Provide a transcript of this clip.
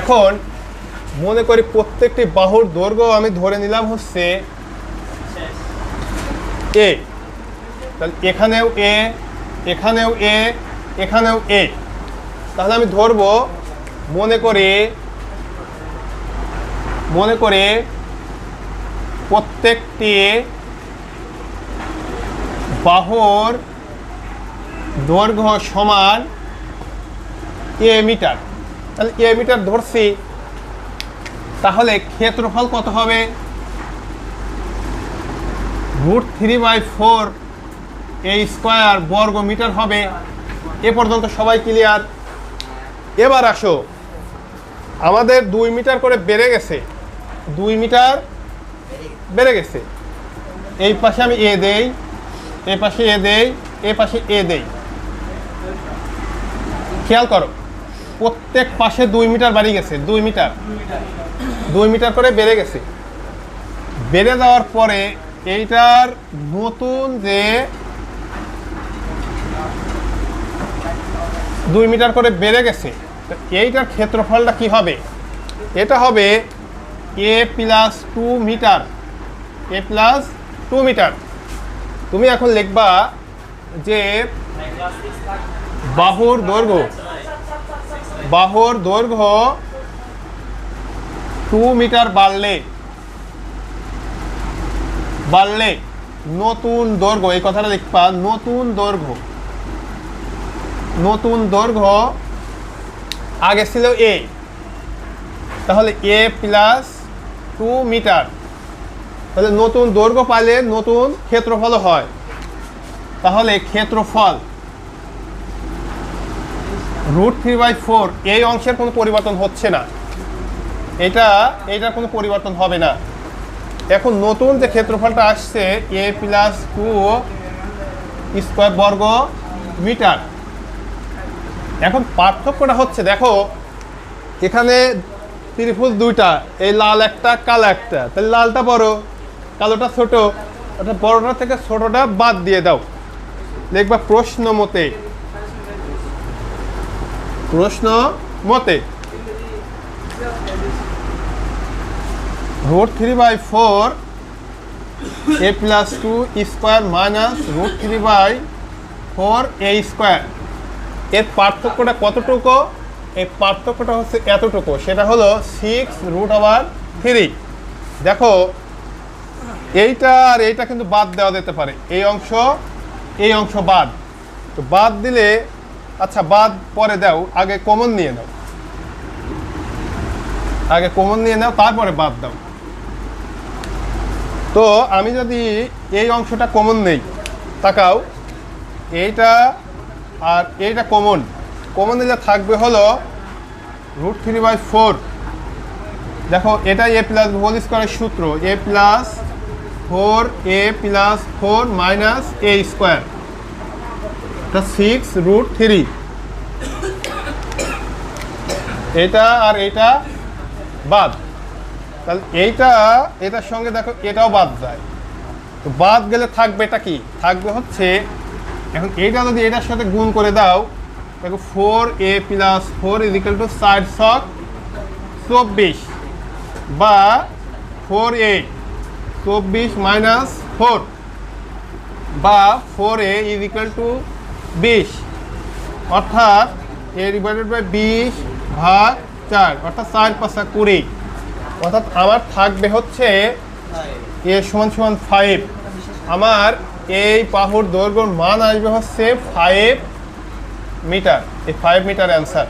এখন মনে করি প্রত্যেকটি বাহুর দৈর্ঘ্য আমি ধরে নিলাম হচ্ছে এ তাহলে এখানেও এ এখানেও এ এখানেও এ তাহলে আমি ধরবো, মনে করে মনে করে প্রত্যেকটি বাহুর দৈর্ঘ্য সমান এ মিটার। তাহলে এ মিটার ধরছি। তাহলে ক্ষেত্রফল কত হবে? রুট থ্রি বাই ফোর এই স্কোয়ার বর্গ মিটার হবে। এ পর্যন্ত সবাই ক্লিয়ার এবার আসো। আমাদের দুই মিটার করে বেড়ে গেছে। দুই মিটার বেড়ে গেছে। এই পাশে আমি এ দেই, এ পাশে এ দেই, এ পাশে এ দেই। খেয়াল করো। প্রত্যেক পাশে দুই মিটার বাড়ি গেছে, দুই মিটার। দুই মিটার করে বেড়ে গেছে। বেড়ে যাওয়ার পরে এইটার নতুন যে দুই মিটার করে বেড়ে গেছে এইটার ক্ষেত্রফলটা কি হবে? এটা হবে a plus two metre, a plus two metre. তুমি এখন লিখবা যে বাহুর দৈর্ঘ্য বাহুর দৈর্ঘ্য টু মিটার বাড়লে বাড়লে নতুন দৈর্ঘ্য, এই কথাটা লিখবা নতুন দৈর্ঘ্য নতুন দৈর্ঘ্য আগে ছিল এ তাহলে এ প্লাস টু মিটার তাহলে নতুন দৈর্ঘ্য পাইলে নতুন ক্ষেত্রফল হয়। তাহলে ক্ষেত্রফল রুট থ্রি বাই ফোর, এই অংশের কোনো পরিবর্তন হচ্ছে না। এটা এটার কোনো পরিবর্তন হবে না। এখন নতুন যে ক্ষেত্রফলটা আসছে এ প্লাস টু স্কোয়ার বর্গ মিটার এখন পার্থক্যটা হচ্ছে, দেখো, এখানে ত্রিভুজ দুইটা, এই লাল একটা, কালো একটা। তাহলে লালটা বড়, কালোটা ছোট। অর্থাৎ বড়টা থেকে ছোটটা বাদ দিয়ে দাও। দেখবা প্রশ্ন মতে প্রশ্ন মতে root three by four a plus two square minus root three by four a square এর পার্থক্যটা কতটুকু? এই পার্থক্যটা হচ্ছে এতটুকু। সেটা হলো সিক্স রুট আবার থ্রি দেখো, এইটা আর এইটা কিন্তু বাদ দেওয়া যেতে পারে। এই অংশ এই অংশ বাদ। তো বাদ দিলে আচ্ছা বাদ পরে দাও, আগে কমন নিয়ে নাও। আগে কমন নিয়ে নাও, তারপরে বাদ দাও। তো আমি যদি এই অংশটা কমন নেই, তাকাও, এইটা আর এইটা কমন কমন নিলে থাকবে হলো রুট থ্রি বাই ফোর দেখো, এটা এ প্লাস হোল স্কোয়ারের সূত্র a plus four a plus four minus a square এটা সিক্স রুট থ্রি এটা আর এটা বাদ। তাহলে এইটা, এটার সঙ্গে দেখো, এটাও বাদ যায়। তো বাদ গেলে থাকবে এটা কি? থাকবে হচ্ছে, এখন এইটা যদি এটার সাথে গুণ করে দাও, দেখো four a plus four equal to ষাট শক চব্বিশ বা ফোর এ চব্বিশ মাইনাস ফোর বা ফোর এ ইজিক্যাল টু বিশ। অর্থাৎ এ ডিভাইডেড বাই বিশ ভাগ চার, অর্থাৎ চার পাঁচা কুড়ি। অর্থাৎ আমার থাকবে হচ্ছে এ সমান সমান ফাইভ আমার এই বাহুর দৈর্ঘ্যর মান আসবে হচ্ছে ফাইভ মিটার এই ফাইভ মিটার অ্যান্সার